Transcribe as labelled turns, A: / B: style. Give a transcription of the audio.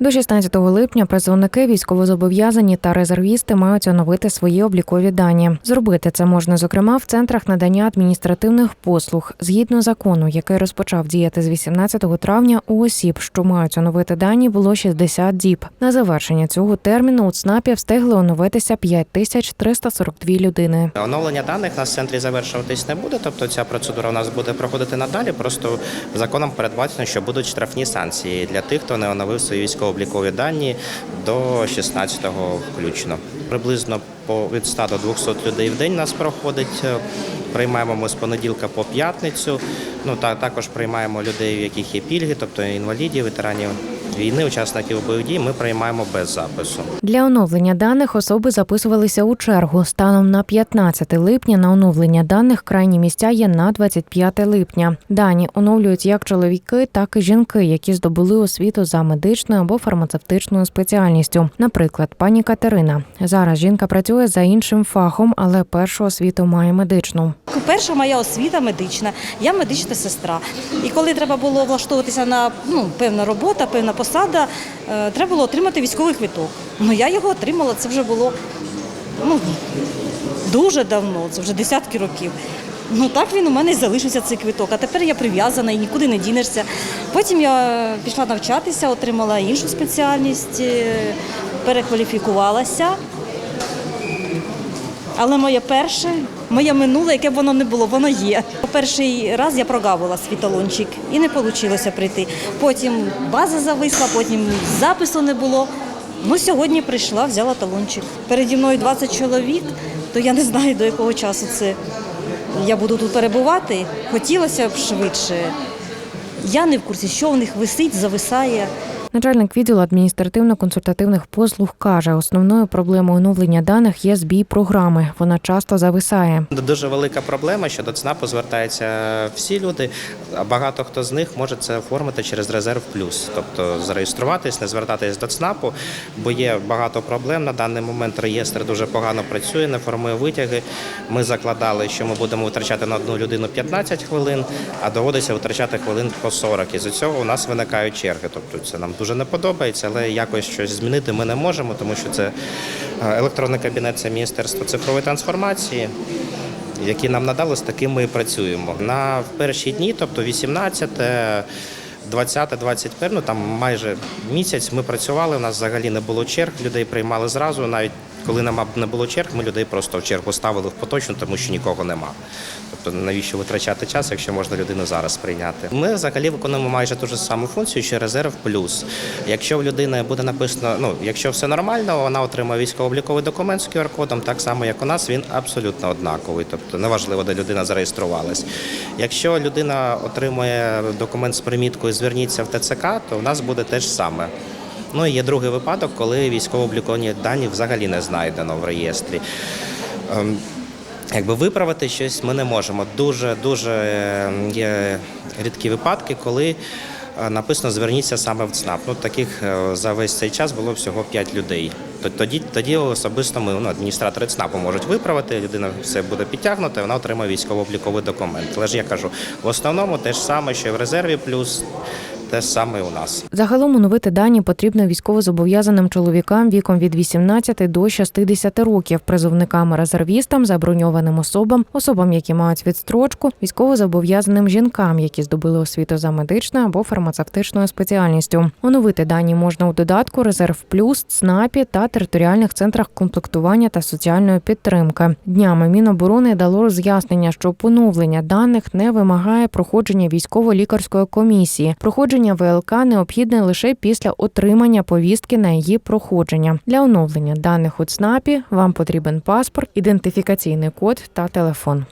A: До 16 липня призовники, військовозобов'язані та резервісти мають оновити свої облікові дані. Зробити це можна, зокрема, в центрах надання адміністративних послуг згідно закону, який розпочав діяти з 18 травня. У осіб, що мають оновити дані, було 60 діб. На завершення цього терміну у ЦНАПі встигли оновитися 5342 людини.
B: Оновлення даних в центрі завершуватись не буде, тобто ця процедура у нас буде проходити надалі. Просто законом передбачено, що будуть штрафні санкції для тих, хто не оновив свої військово-облікові дані до 16-го включно. Приблизно від 100 до 200 людей в день нас проходить. Приймаємо ми з понеділка по п'ятницю. Ну та також приймаємо людей, у яких є пільги, тобто інвалідів, ветеранів війни, учасників бойових дій. Ми приймаємо без запису.
A: Для оновлення даних особи записувалися у чергу. Станом на 15 липня на оновлення даних крайні місця є на 25 липня. Дані оновлюють як чоловіки, так і жінки, які здобули освіту за медичною або фармацевтичною спеціальністю. Наприклад, пані Катерина. Зараз жінка працює за іншим фахом, але першу освіту має медичну.
C: Перша моя освіта медична, я медична сестра. І коли треба було влаштовуватися на ну, певна робота, певна посада, е, треба було отримати військовий квиток. Ну я його отримала, це вже було ну, дуже давно, це вже десятки років. Ну так він у мене і залишився цей квиток. А тепер я прив'язана і нікуди не дінешся. Потім я пішла навчатися, отримала іншу спеціальність, е, перекваліфікувалася. Але моє перше, моє минуле, яке б воно не було, воно є. Перший раз я прогавила свій талончик і не вийшло прийти. Потім база зависла, потім запису не було. Ну, сьогодні прийшла, взяла талончик. Переді мною 20 чоловік, то я не знаю, до якого часу це я буду тут перебувати. Хотілося б швидше. Я не в курсі, що в них висить, зависає.
A: Начальник відділу адміністративно-консультативних послуг каже, основною проблемою оновлення даних є збій програми. Вона часто зависає.
B: Дуже велика проблема, що до ЦНАПу звертаються всі люди. Багато хто з них може це оформити через резерв плюс, тобто зареєструватись, не звертатись до ЦНАПу, бо є багато проблем. На даний момент реєстр дуже погано працює, не формує витяги. Ми закладали, що ми будемо витрачати на одну людину 15 хвилин, а доводиться витрачати хвилин по 40. І з цього у нас виникають черги. Тобто це нам дуже не подобається, але якось щось змінити ми не можемо, тому що це е, електронний кабінет, це міністерство цифрової трансформації. Які нам надали, з таким ми і працюємо. На перші дні, тобто 18, 20, 21, ну там майже місяць ми працювали. У нас взагалі не було черг, людей приймали зразу. Навіть коли нам не було черг, ми людей просто в чергу ставили в поточну, тому що нікого нема. Тобто навіщо витрачати час, якщо можна людину зараз прийняти? Ми взагалі виконуємо майже ту ж саму функцію, що резерв плюс. Якщо в людини буде написано, ну якщо все нормально, вона отримає військово-обліковий документ з QR-кодом, так само як у нас, він абсолютно однаковий. Тобто неважливо, де людина зареєструвалась. Якщо людина отримує документ з приміткою Зверніться в ТЦК, то в нас буде те ж саме. Ну і є другий випадок, коли військово-облікові дані взагалі не знайдено в реєстрі. Ем, Якби виправити щось ми не можемо. Дуже дуже е, є рідкі випадки, коли е, написано зверніться саме в ЦНАП. Ну таких е, за весь цей час було всього 5 людей. Тоді тоді особисто ми ну, адміністратори ЦНАПу можуть виправити. Людина все буде підтягнута, вона отримає військово-обліковий документ. Але ж я кажу, в основному те ж саме, що і в резерві, плюс те саме у нас.
A: Загалом оновити дані потрібно військовозобов'язаним чоловікам віком від 18 до 60 років, призовникам, резервістам, заброньованим особам, особам, які мають відстрочку, військовозобов'язаним жінкам, які здобули освіту за медичною або фармацевтичною спеціальністю. Оновити дані можна у додатку Резерв Плюс, ЦНАПі та територіальних центрах комплектування та соціальної підтримки. Днями Міноборони дало роз'яснення, що поновлення даних не вимагає проходження військово-лікарської комісії. Проходження ВЛК необхідне лише після отримання повістки на її проходження. Для оновлення даних у ЦНАПі вам потрібен паспорт, ідентифікаційний код та телефон.